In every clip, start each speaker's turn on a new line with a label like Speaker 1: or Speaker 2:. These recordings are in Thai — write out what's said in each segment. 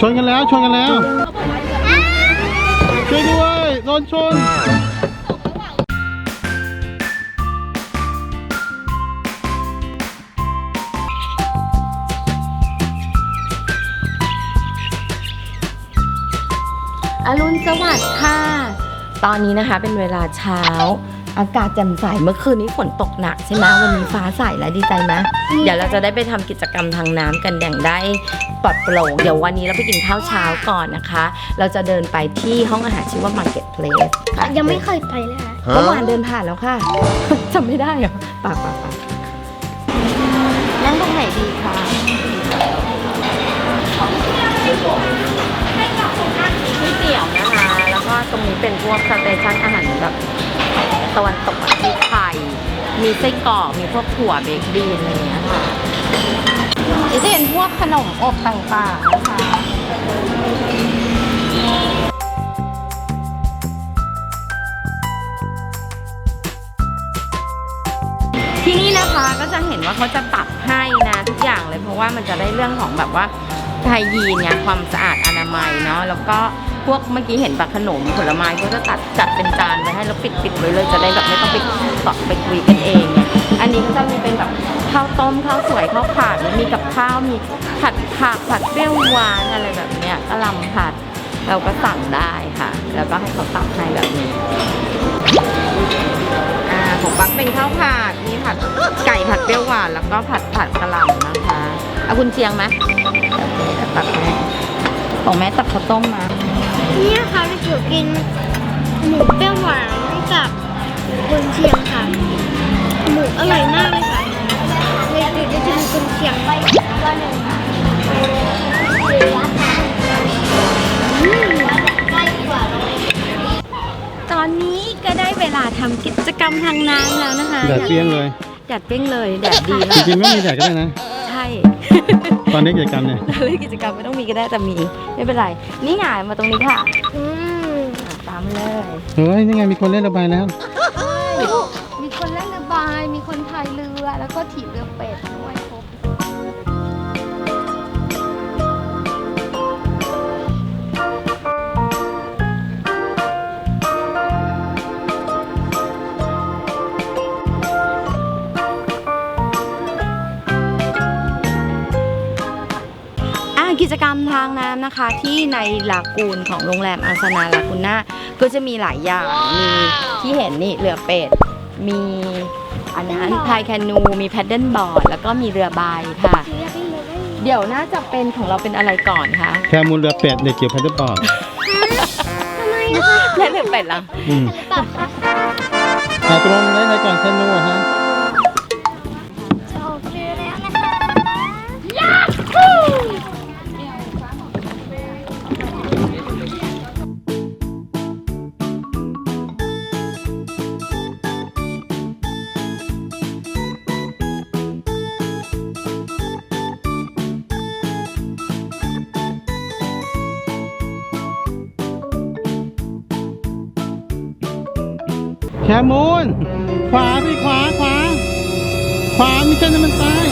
Speaker 1: ชนกันแล้วชนกันแล้วช่วยด้วยโดนชน
Speaker 2: อรุณสวัสดิ์ค่ะ ตอนนี้นะคะเป็นเวลาเช้า อากาศแจ่มใสเมื่อคืนนี้ฝนตกหนักใช่ไหมวันนี้ฟ้าใสแล้วดีใจไหมเดี๋ยวเราจะได้ไปทำกิจกรรมทางน้ำกันอย่างได้ปลอดโปร่งเดี๋ยววันนี้เราไปกินข้าวเช้าก่อนนะคะ เราจะเดินไปที่ห้องอาหารชื่อว่า Market Place ค่ะ
Speaker 3: ยังไม่เคยไปเลยค่ะ
Speaker 2: เมื่อวานเดินผ่านแล้วค่ะจำไม่ได้เหรอปากปากปากนั่งตรงไหนดีคะนี่เตี๋ยวนะคะ แล้วก็ตรงนี้เป็นพวกสเตชันอาหารแบบตะวันตกอะมีไข่มีไส้กรอกมีพวกถั่วเบคบีนอะไรเงี้ยค่ะจะเป็นพวกขนมอบต่างๆนะคะที่นี่นะคะก็จะเห็นว่าเขาจะตัดให้นะทุกอย่างเลยเพราะว่ามันจะได้เรื่องของแบบว่าไฮยีนไงความสะอาดอนามัยเนาะแล้วก็ พวกเมื่อกี้เห็นปากขนมผลไม้เขาจะตัดจัดเป็นจานไว้ให้แล้วปิดปิดไว้เลยจะได้แบบไม่ต้องไปต่อไปคุยกันเอง อันนี้ก็จะมีเป็นแบบข้าวต้มข้าวสวยข้าวผัดมีกับข้าวมีผัดผักผัดเปรี้ยวหวานอะไรแบบเนี้ยกะหล่ำผัดเราก็สั่งได้ค่ะ แล้วก็ให้เขาตักให้แบบนี้อ่าของปักเป็นข้าวผัดมีผัดไก่ผัดเปรี้ยวหวานแล้วก็ผัดผัดกะหล่ำนะคะเอากุนเชียงไหมโอเคเดี๋ยวตักให้ของแม่ตักข้าวต้มมา
Speaker 3: นี่นะคะจะเกี่ยวกินหมูเปรี้ยวหวานกับกุนเชียงค่ะ หมูอร่อยมากเลยค่ะเลยเดี๋ยวจะกินกุนเชียงไปก็หนึ่งค่ะอืมใกล้กว่า
Speaker 2: ตอนนี้ก็ได้เวลาทำกิจกรรมทางน้ำแล้วนะคะ
Speaker 1: แดดเปรี้ยงเลย
Speaker 2: แดดเปรี้ยงเลยแดดดี
Speaker 1: จริงๆไม่มีแดดก็ได้นะ
Speaker 2: ใช่
Speaker 1: ตอนนี้กิจกรรมเนี่ย
Speaker 2: เล่นกิจกรรมไม่ต้องมีก็ได้แต่มี ไม่เป็นไร นี่ไงมาตรงนี้ค่ะ
Speaker 3: อืม
Speaker 2: อะตามมาเลย
Speaker 1: เฮ้ย นี่ไงมีคนเล่นระบายแล้ว
Speaker 2: มีคนเล่นเรือบาย มีคนพายเรือ แล้วก็ถีบเรือเป็ดด้วย จกรรมทางน้ำนะคะที่ในลากูนของโรงแรมอาสนาลากูน่าก็จะมีหลายอย่างมีที่เห็นนี่เรือเป็ดมีอันนั้นพายแคนูมีแพดเดิลบอร์ดแล้วก็มีเรือใบค่ะ
Speaker 3: เรียกได้เลยได้เลย
Speaker 2: เดี๋ยวน่าจะเป็นของเราเป็นอะไรก่อนคะ
Speaker 1: แคมูลเรือเป็ดเด็กเกี่ยวพันธุ์บอร์ด
Speaker 3: ทำไมนะคะ
Speaker 2: แค่เรือเป็ดละ
Speaker 1: อืม
Speaker 3: ปรับค่ะ
Speaker 1: อะตรงได้ไหนก่อนแคนูอะฮะ
Speaker 3: จะ แค
Speaker 1: มูลขวาพี่ขวาขวา ขวาไม่ใช่น้ำมันตาย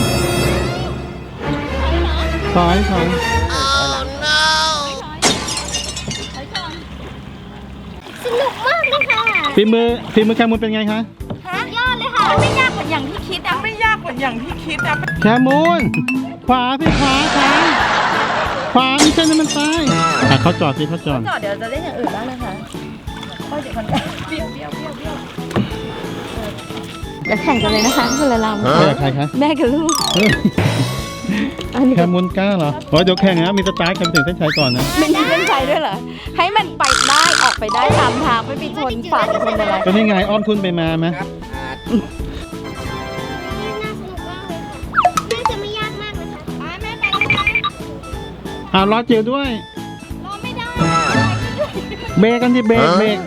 Speaker 1: ถอยถอย
Speaker 3: สนุกมากเลยค่ะ
Speaker 1: ฝีมือฝีมือแคมูลเป็นไงคะ
Speaker 3: ยอดเลยค่ะ
Speaker 2: ไม่ยากเหมือนอย่างที่คิดอะไม่ยากเหมือนอย่างที่คิดอะ
Speaker 1: แคมูลขวาพี่ขวาขวาขวาไม่ใช่น้ำมันตายอะเขาจอดสิเขาจอด
Speaker 2: ต่อเดี๋ยวจะเล่นอย่างอื่นบ้างนะคะ ก็เดี๋ยวคนเบี้ยวเบี้ยวเบี้ยวเบี้ยวแล้วแข่งกันเลยนะคะคนละล
Speaker 1: เออใครคะ
Speaker 2: แม่กับลูกอันนี้
Speaker 1: แคมูลกล้าเหรอโอ้ยเดี๋ยวแข่งนะมีสตาร์ทกันถึงเส้นชัยก่อนนะ
Speaker 2: มันมีเส้นชัยด้วยเหรอ ให้มันไปได้ออกไปได้ตามทางไม่ไปชนฝั่งชนอะไร
Speaker 1: ก็นี่ไงอ้อมทุนไปมาไหม
Speaker 3: น่าสนุกมากเลยค่ะน่าจะไม่ยากมากเลยค่ะแม่ไปเลย
Speaker 1: อ่ารอจิ๋วด้วย
Speaker 3: รอไม่ได้
Speaker 1: เบรกกันที่เบรกเบรก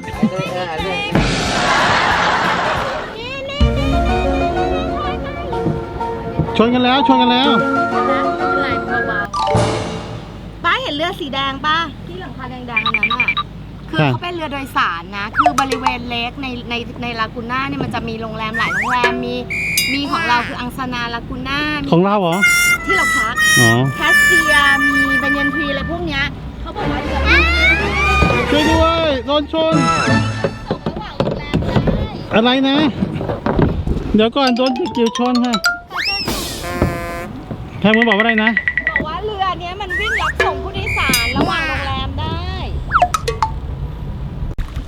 Speaker 1: ชนกันแล้วชนกันแล้ว
Speaker 2: อะไรเบาๆป้าเห็นเรือสีแดงป้าที่หลังคาแดงๆอันนั้นอะคือเขาเป็นเรือโดยสารนะ คือบริเวณเล็กในในในลากูน่าเนี่ยมันจะมีโรงแรมหลายโรงแรมมีมีของเราคืออังสนาลากูน่ามี
Speaker 1: ของเราเหรอ
Speaker 2: ที่เราพัก
Speaker 1: อ๋อ
Speaker 2: แคสเซียมีบันยันทรีอะไรพวกเนี้ยเขาบอกว่าเรือ
Speaker 1: ช่วยด้วยโดนชน อะไรนะ เดี๋ยวก่อนโดนเกี่ยวชนค่ะ แคมมันบอกว่าอะไรนะ
Speaker 2: บอกว่าเรือเนี้ยมันวิ่งรับส่งผู้โดยสารระหว่างโรงแรมได้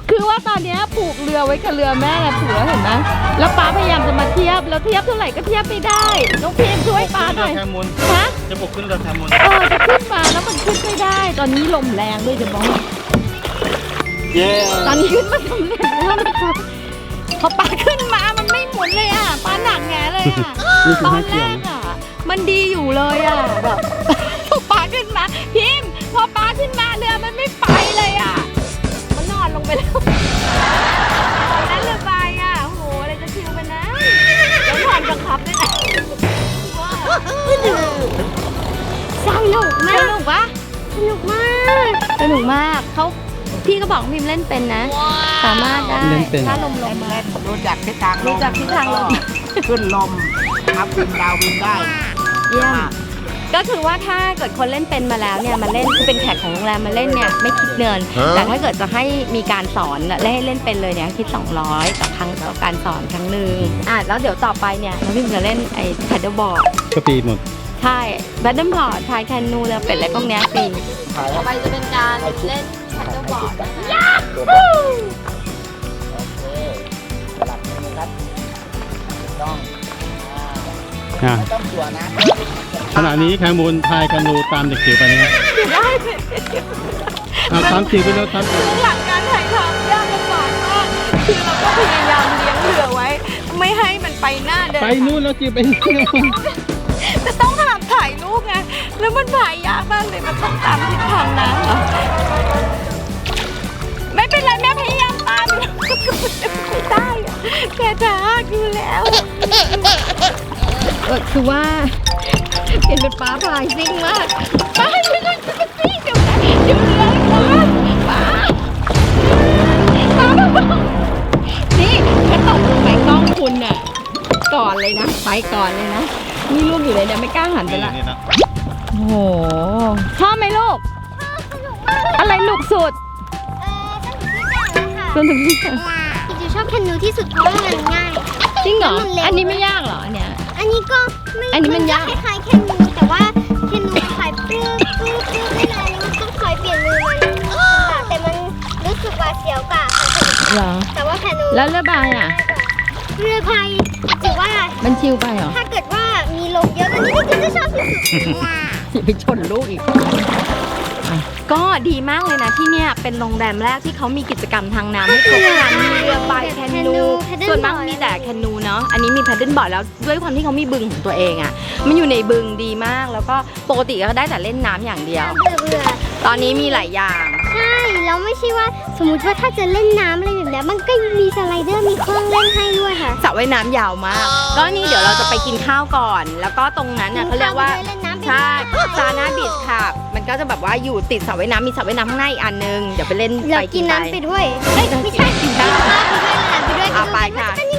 Speaker 2: คือว่าตอนเนี้ยผูกเรือไว้กับเรือแม่นะผูกแล้วเห็นไหมแล้วป้าพยายามจะมาเทียบ แล้วเทียบเท่าไหร่ก็เทียบไม่ได้ น้องพีมช่วยป้าหน่อย
Speaker 1: แคมูล
Speaker 2: ฮะ
Speaker 1: จะบุกขึ้นเรือแคมูล
Speaker 2: เออจะขึ้นมาแล้วมันขึ้นไม่ได้ ตอนนี้ลมแรงด้วยจะบอก
Speaker 1: เย้
Speaker 2: ตอนนี้ขึ้นมาสำเร็จแล้วนะคะพอป้าขึ้นมา มันไม่หมุนเลยอะป้าหนักแงเลยอะ
Speaker 1: นี่คือ
Speaker 2: ตอ
Speaker 1: ให้
Speaker 2: นแร
Speaker 1: เกียร
Speaker 2: ก
Speaker 1: ติ
Speaker 2: อะ มันดีอยู่เลยอะแบบพอป้าขึ้นมา พิมพ์พอป้าขึ้นมาเรือมันไม่ไปเลยอะ มันนอนลงไปแล้วตอนนั้นเรือใบอะโอ้โหอะไรจะชิวมันนะแล้วนอนบังคับด้วยนะว้าว
Speaker 3: สนุก
Speaker 2: ส
Speaker 3: มาก
Speaker 2: นุกปะ
Speaker 3: สนุกมาก
Speaker 2: สนุกมากเขาพี่ก็บอกพิมพ์เล่นเป็นนะ สามารถได้
Speaker 1: เล่นเป็น
Speaker 2: ถ้าลมลมมา
Speaker 4: รู้จักทิศทางลม
Speaker 2: รู้จักทิศทางลม
Speaker 4: ขึ้นลมอัพวินดาววินได้
Speaker 2: เยี่ยม ก็คือว่าถ้าเกิดคนเล่นเป็นมาแล้วเนี่ยมาเล่นคือเป็นแขกของโรงแรมมาเล่นเนี่ยไม่คิดเงิน แต่ถ้าเกิดจะให้มีการสอนและให้เล่นเป็นเลยเนี่ยคิด 200ต่อครั้งต่อการสอนครั้งหนึ่งอะแล้วเดี๋ยวต่อไปเนี่ยเราพี่จะเล่นไอ้แพดเดิลบอร์ด
Speaker 1: ก็ปีหมด
Speaker 2: ใช่แพดเดิลบอร์ดพายแคนูเรือเป็ดอะไรพวกเนี้ยฟรีต่อไปจะเป็นการเล่นแพดเดิลบอร์ดนะคะ
Speaker 4: โอเคหลับมือครับต้อง
Speaker 1: อะ
Speaker 4: ไม่ต้องตัวนะ
Speaker 1: ขณะนี้แคมูลพายแคนูตามเด็กจิ๋วไปนะครับ
Speaker 2: ได้ไหม
Speaker 1: เอาตามจิ๋วไปแล้วตามจิ๋ว
Speaker 2: หลักการถ่ายทำยากลำบากมากคือเราก็พยายามเลี้ยงเรือไว้ ไม่ให้มันไปหน้าเดิน
Speaker 1: ไปนู่นแล้วจิ๋วไปนี่
Speaker 2: จะต้องหามถ่ายรูปไงแล้วมันถ่ายยากมากเลยมันต้องตามทิศทางน้ำเหรอไม่เป็นไรแม่พยายามตามอยู่ไม่ได้อะแกจะหักอยู่แล้ว เออคือว่าเห็นเป็นป้าพายซิ่งมากป้าไม่ได้ซิ่งเดี๋ยวนะเดี๋ยวเรือป้าป้าป้าป้านี่ถ้าตกลงไปกล้องคุณน่ะก่อนเลยนะ ไปก่อนเลยนะนี่ลูกอยู่เลยเนี่ยไม่กล้าหันไปละ
Speaker 1: นี่นะ
Speaker 2: โอ้โหชอบไหมลูก
Speaker 3: สนุกมาก
Speaker 2: อะไรหนุกสุด
Speaker 3: เออสนุกทุกอย่างเลยค่ะ
Speaker 2: จนถึงที่สุด
Speaker 3: จริงๆชอบแคนูที่สุดเพราะว่ามันง่าย
Speaker 2: จริงเหรอ อันนี้ไม่ยากเหรออันเนี้ย
Speaker 3: อันนี้ก็ไม่
Speaker 2: อันนี้มันยาก
Speaker 3: คล้ายๆแคนูแต่ว่าแคนูคล้ายปื้อปื้อปื้อไม่นานนี้มันต้องคอยเปลี่ยนมือมันค่ะแต่มันรู้สึกว่าเสียวกว่าค่ะ
Speaker 2: เหรอ
Speaker 3: แต่ว่าแคนู
Speaker 2: แล้วเรือใบอะ
Speaker 3: เรือพายถือว่า
Speaker 2: มันชิวไปเหรอ
Speaker 3: ถ้าเกิดว่ามีลมเยอะตอนนี้ก็จะชอบที่สุด
Speaker 2: อย่าไปชนลูกอีก ก็ดีมากเลยนะที่เนี่ยเป็นโรงแรมแรกที่เขามีกิจกรรมทางน้ำให้ครบครันมีเรือใบแคนูส่วนมากมีแต่แคนูเนาะอันนี้มีแพดเดิลบอร์ดแล้วด้วยความที่เขามีบึงของตัวเองอะ่ะมันอยู่ในบึงดีมากแล้วก็ปกติก็ได้แต่เล่นน้ำอย่างเดียว
Speaker 3: เบื่อเบื่อ
Speaker 2: ตอนนี้มีหลายอย่าง
Speaker 3: ใช่แล้วไม่ใช่ว่าสมมติว่าถ้าจะเล่นน้ำอะไรแบบเนี้ยมันก็มีสไลเดอร์มีเครื่องเล่นให้ด้วยค่ะ
Speaker 2: สระว่ายน้ำยาวมากก็นี่เดี๋ยวเราจะไปกินข้าวก่อน แล้วก็ตรงนั้นน่ะเขาเรียกว่า
Speaker 3: เล่นน้ำไป
Speaker 2: ใช่
Speaker 3: ด้วย
Speaker 2: ซานาบีชค่ะ มันก็จะแบบว่าอยู่ติดสระว่ายน้ำมีสระว่ายน้ำข้างในอีกอันนึงเดี๋ยวไปเล่น
Speaker 3: เรา
Speaker 2: ไป
Speaker 3: กิน
Speaker 2: ไป
Speaker 3: น้ำไปด้วยเอ้ยไม่ใช่
Speaker 2: กินได้
Speaker 3: ข้าวไปด้วยอาหารไปด้วย
Speaker 2: เอาไปค่ะ
Speaker 3: มันจเป็น